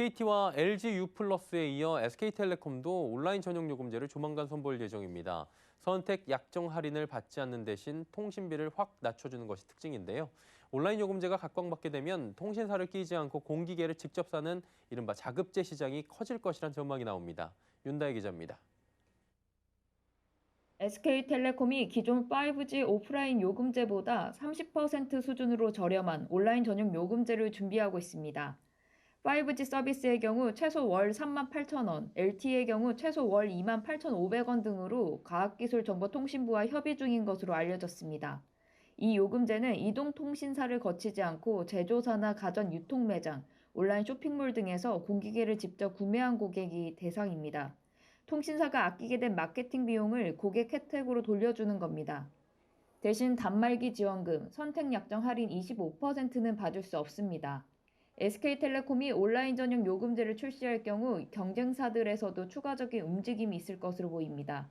KT와 LG U+에 이어 SK텔레콤도 온라인 전용 요금제를 조만간 선보일 예정입니다. 선택 약정 할인을 받지 않는 대신 통신비를 확 낮춰주는 것이 특징인데요. 온라인 요금제가 각광받게 되면 통신사를 끼지 않고 공기계를 직접 사는 이른바 자급제 시장이 커질 것이란 전망이 나옵니다. 윤다혜 기자입니다. SK텔레콤이 기존 5G 오프라인 요금제보다 30% 수준으로 저렴한 온라인 전용 요금제를 준비하고 있습니다. 5G 서비스의 경우 최소 월 38,000원, LTE의 경우 최소 월 28,500원 등으로 과학기술정보통신부와 협의 중인 것으로 알려졌습니다. 이 요금제는 이동통신사를 거치지 않고 제조사나 가전 유통 매장, 온라인 쇼핑몰 등에서 공기계를 직접 구매한 고객이 대상입니다. 통신사가 아끼게 된 마케팅 비용을 고객 혜택으로 돌려주는 겁니다. 대신 단말기 지원금, 선택 약정 할인 25%는 받을 수 없습니다. SK텔레콤이 온라인 전용 요금제를 출시할 경우 경쟁사들에서도 추가적인 움직임이 있을 것으로 보입니다.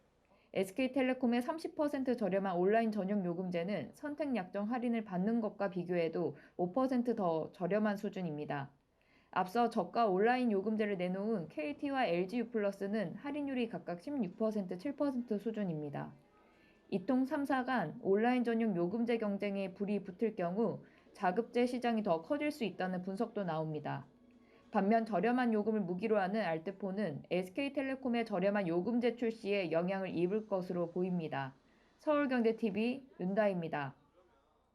SK텔레콤의 30% 저렴한 온라인 전용 요금제는 선택 약정 할인을 받는 것과 비교해도 5%더 저렴한 수준입니다. 앞서 저가 온라인 요금제를 내놓은 KT와 LGU+는 할인율이 각각 16%, 7% 수준입니다. 이통 3사 간 온라인 전용 요금제 경쟁에 불이 붙을 경우 자급제 시장이 더 커질 수 있다는 분석도 나옵니다. 반면 저렴한 요금을 무기로 하는 알테포는 SK텔레콤의 저렴한 요금제 출시에 영향을 입을 것으로 보입니다. 서울경제TV 윤다입니다.